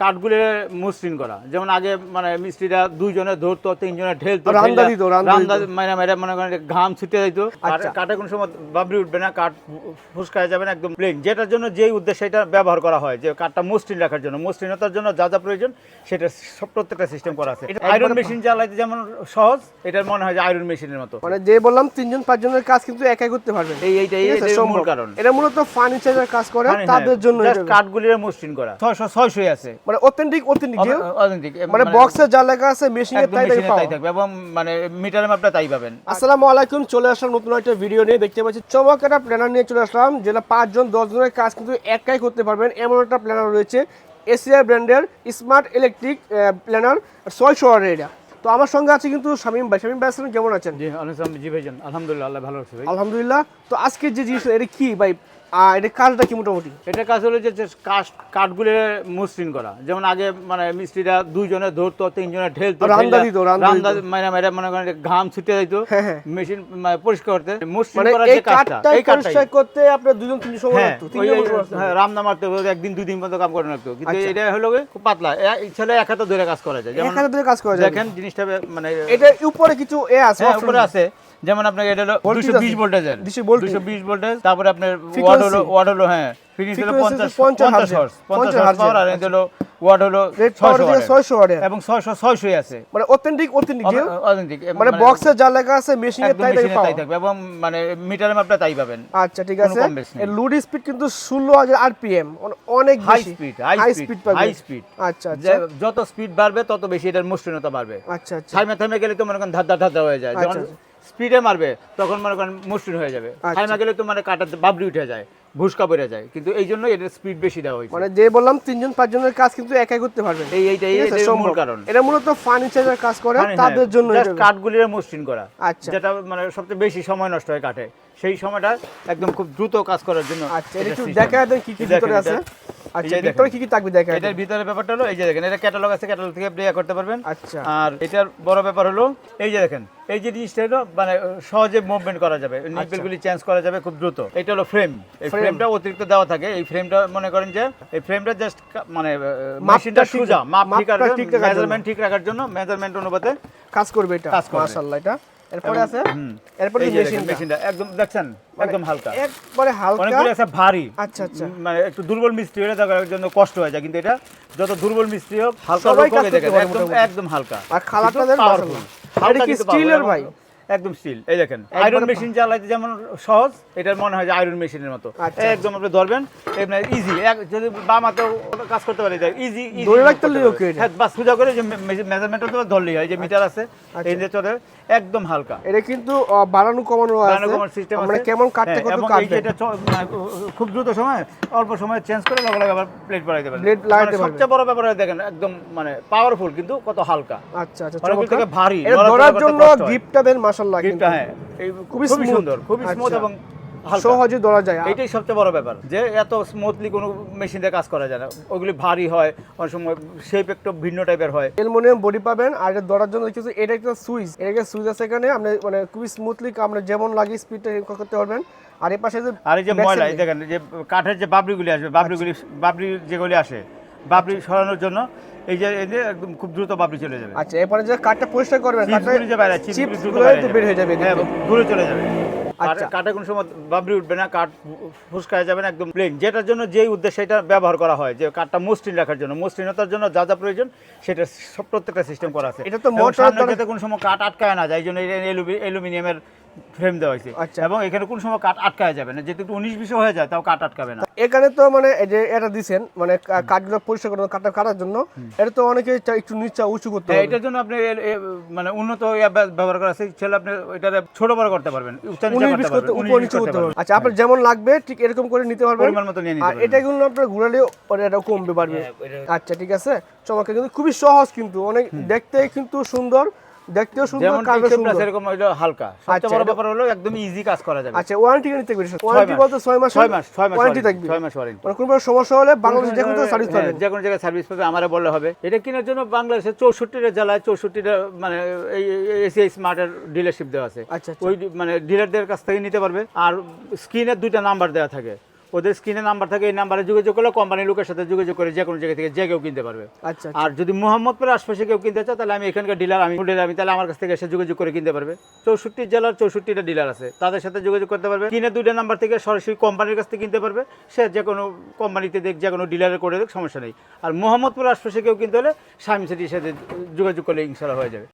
কাঠগুলো মসৃণ করা। যেমন আগে মানে মিস্ত্রিরা দুইজনে ধরতো তিনজনে ঢেলতো রান্দা দিত। মাইরা মাইরা মনে করেন ঘাম ছুটে দিত আচ্ছা। কাঠে কোনো সময় বাবরি উঠবে না কাঠ ফুসকায় যাবে না একদম প্লেন যেটার জন্য যেই উদ্দেশ্যে এটা ব্যবহার করা হয় যে কাঠটা মসৃণ রাখার জন্য। মসৃণতার জন্য যা যা প্রয়োজন সেটা সব প্রত্যেকটা সিস্টেম করা আছে। আয়রন মেশিন চালাইতে যেমন সহজ এটার মনে হয় যে আয়রন মেশিনের মতো। মানে যে বললাম তিনজন পাঁচজনের কাজ কিন্তু একাই করতে পারবেন। এই এইটাই মূল কারণ। এটা মূলত ফার্নিচারের কাজ করে মানে তাদের জন্য এটা। কাঠগুলির মসৃণ করা। ছয়শো ছয়শই আছে। মানে অথেন্টিক অথেন্টিক authentic, মানে বক্সে যা লেখা আছে মেশিনে তাই তাই থাকবে এবং মানে মাপটা তাই পাবেন। আসসালামু আলাইকুম চলে আসলাম নতুন একটা ভিডিও নিয়ে। দেখতে পাচ্ছি চমক একটা প্ল্যানার নিয়ে চলে আসলাম যেটা পাঁচজন দশ জনের কাজ কিন্তু একাই করতে পারবেন। এমন একটা প্ল্যানার রয়েছে এসিআই ব্র্যান্ডের স্মার্ট ইলেকট্রিক প্ল্যানার ছয়শো এটা তো আমার সঙ্গে আছে কিন্তু শামীম ভাই। শামীম ভাই কেমন আছেন? জি জি ভাইজান আলহামদুলিল্লাহ আল্লাহ ভালো আছে ভাই। আলহামদুলিল্লাহ। তো আজকে যে জিনিস এটা কি ভাই? আহ, এটা কাজটা কি মোটামুটি? এটা কাজ হলো যে যে কাঠ কাঠগুলো মসৃণ করা। যেমন আগে মানে মিস্ত্রিরা দুইজনে ধরতো তিনজনে ঢেলতো রান্দা দিত, রান্দা মাইরা মাইরা মনে করেন ঘাম ছুটে হ্যাঁ, হ্যাঁ। মেশিন মানে পরিষ্কার করতে। মসৃণ মানে এই যে কাঠটা এই পরিষ্কার করতে আপনার দুজন তিনজন সময় হ্যাঁ লাগতো হ্যাঁ, রান্না মারতে একদিন দুই দিন পর্যন্ত কাম করে রাখতো। কিন্তু আচ্ছা। এটা হলো খুব পাতলা। এ- এই ছেলে এক হাতে ধরে কাজ করা যায়। যেমন এক হাতে ধরে কাজ করা যায়। দেখেন জিনিসটা মানে এটা উপরে কিছু এ আছে হ্যাঁ উপরে আছে। যেমন আপনার এটা হলো দুশো বিশ। ভোল্টেজের 220 দুশো বিশ ভোল্টেজ তারপরে আপনার ওয়াট হলো ওয়াট হলো হ্যাঁ ফ্রিকোয়েন্সি হলো পঞ্চাশ পঞ্চাশ hertz, হার্স 50 পঞ্চাশ hertz পাওয়ার আর এটা হলো ওয়াট হলো ছয়শো থেকে ছয়শো এবং আছে। মানে অথেন্টিক অথেন্টিক মানে বক্সে যা লেখা আছে মেশিনে তাই থাকবে। এবং মানে মিটারের মাপটা তাই পাবেন। আচ্ছা ঠিক আছে। এর লুড স্পিড কিন্তু ষোলো হাজার আরপিএম অনেক high speed high speed high speed আচ্ছা আচ্ছা। যত স্পিড বাড়বে তত বেশি এটার মসৃণতা বাড়বে। আচ্ছা আচ্ছা। থাইমে থাইমে গেলে তো মনে করেন ধাদ্দা ধাদ্দা হয়ে যায়। যখন আচ্ছা, স্পিডে মারবে তখন মনে করেন মসৃণ হয়ে যাবে। আচ্ছা। গেলে তো মানে কাটাতে বাবরি উঠে যায় ভুসকা বেড়ে যায়। কিন্তু এই জন্য এটার স্পিড বেশি দেওয়া হয়েছে। মানে যে বললাম তিনজন পাঁচজনের কাজ কিন্তু একাই করতে পারবেন। এই এইটাই মূল কারণ। এটা মূলত ফার্নিচারের কাজ করে তাদের হ্যাঁ, জন্য। কাঠগুলির মসৃণ করা। আচ্ছা। যেটা মানে সবচেয়ে বেশি সময় নষ্ট হয় কাঠে সেই সময়টা একদম খুব দ্রুত কাজ করার জন্য আচ্ছা একটু। দেখা দেন কি কি ভিতরে আছে। আচ্ছা ভিতরে কি কি থাকবে দেখা এটার ভিতরে ব্যাপারটা হলো এই যে দেখেন এটা ক্যাটালগ আছে ক্যাটালগ থেকে ইয়ে করতে পারবেন। আচ্ছা। আর এটার বড় ব্যাপার হলো এই যে দেখেন এই যে জিনিসটা হলো মানে সহজে মুভমেন্ট করা যাবে নিপেলগুলি চেঞ্জ করা যাবে খুব দ্রুত। এটা হলো ফ্রেম এই। ফ্রেমটা অতিরিক্ত দেওয়া থাকে। এই ফ্রেমটা মনে করেন যে এই ফ্রেমটা জাস্ট মানে মেশিনটা সোজা মাপ ঠিক রাখার জন্য। মেজারমেন্ট ঠিক রাখার জন্য মেজারমেন্ট অনুপাতে কাজ করবে এটা। কাজ করবে। মাশাআল্লাহ এটা। এরপরে আছে? এরপরে মেশিন মেশিনটা? একদম দেখছেন? একদম হালকা। একবারে হালকা? অনেকগুলো আছে ভারী। আচ্ছা আচ্ছা। মানে একটু দুর্বল মিস্ত্রি হলে তার জন্য কষ্ট হয়ে যায় কিন্তু এটা যত দুর্বল মিস্ত্রি হোক হালকা একদম হালকা। আর খালাটা। মাশাআল্লাহ। হালকা কি স্টিলের ভাই? একদম স্টিল এই দেখেন আয়রন মেশিন চালাইতে যেমন সহজ এটার মনে হয় যে আয়রন মেশিনের মতো। আচ্ছা। একদম আপনি ধরবেন ইজি যদি বাম হাতেও কাজ করতে পারে ইজি ধরে রাখতে okay হ্যাঁ বাস সোজা করে যে মেজারমেন্ট তো ধরলেই হয় যে মিটার আছে এই যে চলে একদম হালকা। এটা কিন্তু বাড়ানো কমানো আছে। কমার system মানে আছে। কেমন কাটতে হ্যাঁ, কত কাটবে এটা মানে খুব দ্রুত সময় অল্প সময় চেঞ্জ করে লগে লগে আবার প্লেট বাড়াইতে পারবেন। Blade লাগাইতে মানে পারবেন। সবচেয়ে বড় ব্যাপার হয় দেখেন একদম মানে পাওয়ারফুল কিন্তু কত হালকা। আচ্ছা আচ্ছা চমৎকার। ভারী, ধরার জন্য। গিফটটা দেন মাশাআল্লাহ কিন্তু হ্যাঁ। খুবই সুন্দর খুবই স্মুথ আচ্ছা। এবং সহজে ধরা যায়। এইটাই সবচেয়ে বড় ব্যাপার যে এত স্মুথলি কোনো মেশিন দিয়ে কাজ করা যায় না। ওগুলি ভারী হয় অনেক সময় শেপ একটু ভিন্ন টাইপের হয়। অ্যালুমিনিয়াম বডি পাবেন আর এটা ধরার জন্য কিছু এটা একটা সুইচ। এটা একটা সুইচ আছে এখানে আপনি মানে খুবই স্মুথলি আমরা যেমন লাগে স্পিডটা করতে পারবেন। আর এই পাশে যে আর এই যে ময়লা দেখেন যে কাঠের যে বাবরিগুলি আসবে বাবরিগুলি বাবরি যেগুলি আসে বাবরি সরানোর জন্য এই যে এই যে একদম খুব দ্রুত বাবরি চলে যাবে। আচ্ছা এরপরে যে কাঠটা পরিষ্কার করবেন চিপসগুলি যে বাইরে চিপস দ্রুত বের হয়ে যাবে হ্যাঁ। দূরে চলে যাবে। আচ্ছা। কাঠে কোনো সময় বাবরি উঠবে না কাঠ ফুসকায় যাবে না একদম প্লেন যেটার জন্য যেই উদ্দেশ্যে এটা ব্যবহার করা হয় যে কাঠটা মসৃণ রাখার জন্য মসৃণতার জন্য যা যা প্রয়োজন সেটা সব প্রত্যেকটা সিস্টেম করা আছে। এটা তো মোটর কোনো সময় কাঠ আটকায় না যায় এই জন্য অ্যালুমিনিয়ামের ফ্রেম দেওয়া হয়েছে। আচ্ছা। এবং এখানে কোনো সময় কাঠ আটকায় যাবে না। যেহেতু একটু উনিশ বিশ হয়ে যায় তাও কাঠ আটকাবে না। এখানে তো মানে এই যে এটা দিছেন মানে কাঠগুলো পরিষ্কার করার কাঠটা কাটার জন্য এটা তো অনেকে একটু নিচা উঁচু করতে হ্যাঁ, হবে। এটার জন্য আপনি মানে উন্নত ব্যবহার করা আছে। ছেলে আপনি এটা ছোট বড় করতে পারবেন উচ্চ নিচে উনিশ করতে বিশ করতে উপর নিচু করতে পারবেন। আচ্ছা আপনার যেমন লাগবে ঠিক এরকম করে নিতে পারবেন। পরিমাণ মতো নিয়ে নিতে পারবেন। এটা কিন্তু আপনার ঘুরালে এটা কমবে বাড়বে। হ্যাঁ, আচ্ছা ঠিক আছে। চমৎকার কিন্তু খুবই সহজ কিন্তু। অনেক দেখতে কিন্তু সুন্দর। দেখতেও সুন্দর সুন্দর। এরকম এটা হালকা। আচ্ছা, সবচেয়ে বড় ব্যাপার হলো একদম ইজি কাজ করা যাবে। আচ্ছা ওয়ারেন্টি কেন থাকবে ওয়ারেন্টি বলতে ছয় মাস ছয় মাস ছয় মাস ওয়ারেন্টি থাকবে। ছয় মাস ওয়ারেন্টি মানে কোনো সমস্যা হলে বাংলাদেশ যে কোনো সার্ভিস হ্যাঁ, পাবেন। যে কোনো জায়গায় সার্ভিস পাবে আমারে বললে হবে। এটা কেনার জন্য বাংলাদেশের চৌষট্টিটা জেলায় চৌষট্টিটা মানে এই এসিআই স্মার্টের ডিলারশিপ দেওয়া আছে। আচ্ছা, আচ্ছা। ওই মানে ডিলারদের কাছ থেকে নিতে পারবে। আর স্ক্রিনের দুইটা নাম্বার দেওয়া থাকে। ওদের স্ক্রিনে নাম্বার থাকে এই নাম্বারে যোগাযোগ করলে কোম্পানির লোকের সাথে যোগাযোগ করে যে কোনো জায়গা থেকে যে কেউ কিনতে পারবে। আচ্ছা আর যদি মোহাম্মদপুরের আশপাশে কেউ কিনতে চায় তাহলে আমি এখানকার ডিলার আমি ডিলার আমি তাহলে আমার কাছ থেকে এসে যোগাযোগ করে কিনতে পারবে। চৌষট্টি জেলার চৌষট্টিটা ডিলার আছে তাদের সাথে যোগাযোগ করতে পারবে। কিনে দুইটা নাম্বার থেকে সরাসরি কোম্পানির কাছ থেকে কিনতে পারবে। সে যে কোনো কোম্পানিতে দেখ যে কোনো ডিলারে করে দেখ সমস্যা নেই। আর মোহাম্মদপুরের আশপাশে কেউ কিনতে হলে স্বামী সাথে সাথে যোগাযোগ করলে ইনশাল্লাহ হয়ে যাবে।